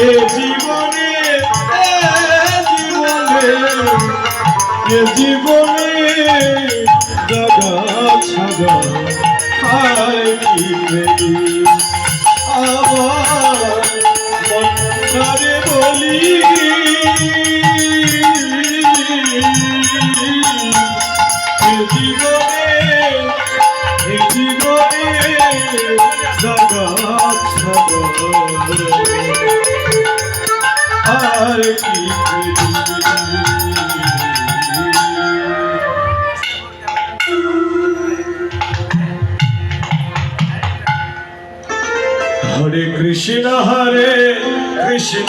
এ জীবনে এ জীবনে দাদা ছাগা হায় বলি আর কি হরে কৃষ্ণ হরে কৃষ্ণ।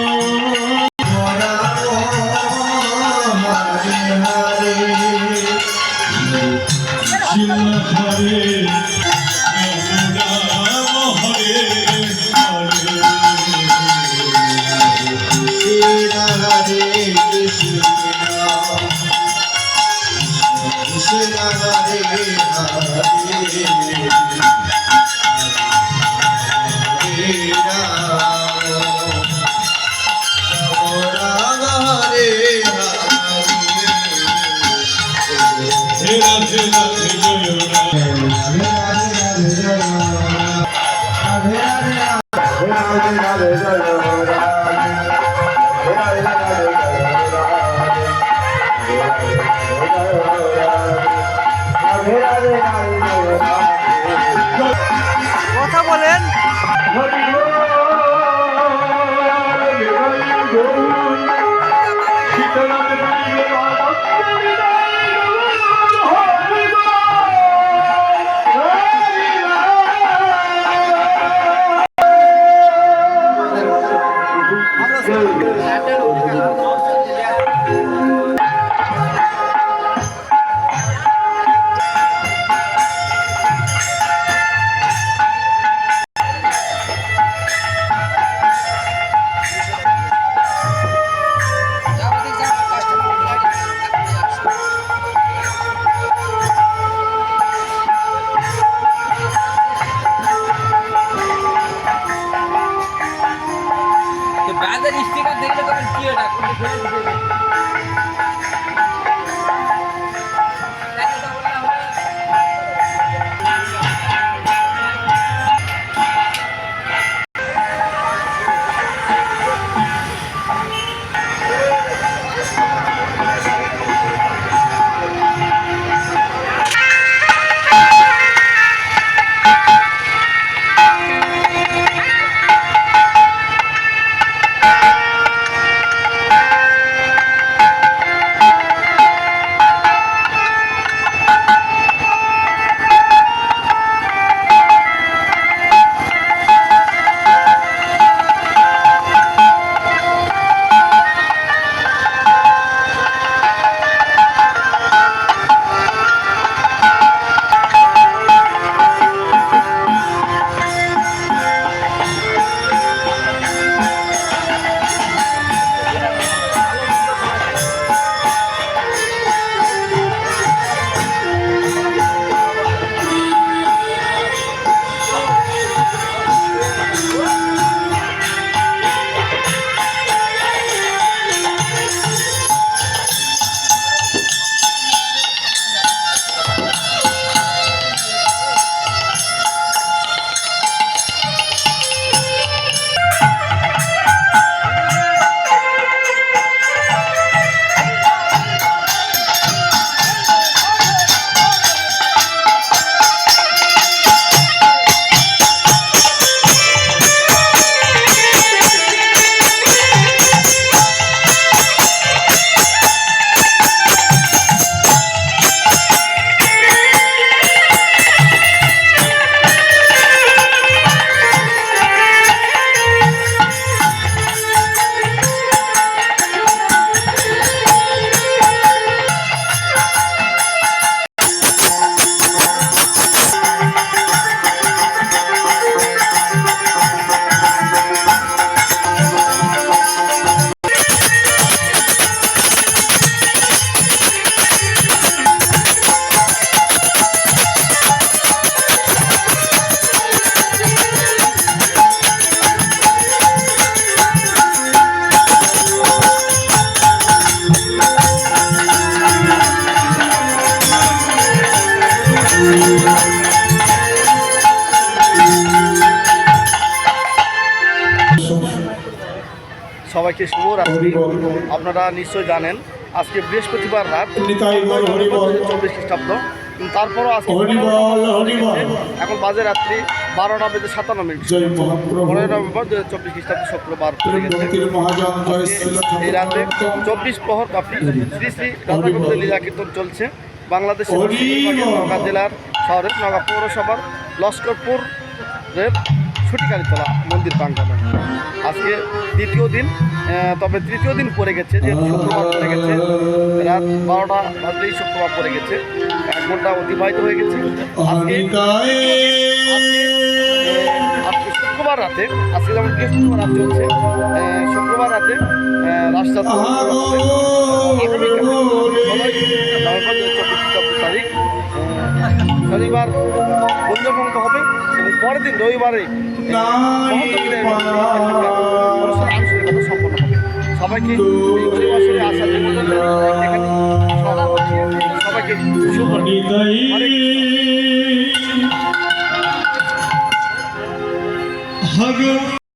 해야 돼야 해야 해야 해야 해야 হাতের স্টিকার দেখলে তোমার কি ওটা সবাইকে শুভ রাত্রি। আপনারা নিশ্চয় জানেন আজকে বৃহস্পতিবার রাত। চব্বিশ খ্রিস্টাব্দ। তারপরও আজকে। এখন বাজে রাত্রি বারোটা বেজে সাতান্ন মিনিট। পনেরোই নভেম্বর দু হাজার চব্বিশ খ্রিস্টাব্দ শুক্রবার। এই রাতে চব্বিশ প্রহর কাপি শ্রী শ্রী রাধা গোবিন্দ লীলা কীর্তন চলছে। বাংলাদেশের পশ্চিমবঙ্গের জেলার শহরের নগা পৌরসভার লস্করপুরের ছুটিকালীতলা মন্দির প্রাঙ্গণে। আজকে দ্বিতীয় দিন তবে তৃতীয় দিন পড়ে গেছে, যেহেতু শুক্রবার পড়ে গেছে। রাত বারোটা বাজলেই শুক্রবার পড়ে গেছে। এক ঘণ্টা অতিবাহিত হয়ে গেছে। আজকে শুক্রবার রাতে, আজকে যেমন বৃহস্পতিবার রাত চলছে শুক্রবার রাতে খ্রিস্টাব্দ তারিখ শনিবার বন্ধভঙ্গ হবে এবং পরের দিন রবিবারে সবাইকে আসার জানিয়ে। সবাইকে শুভ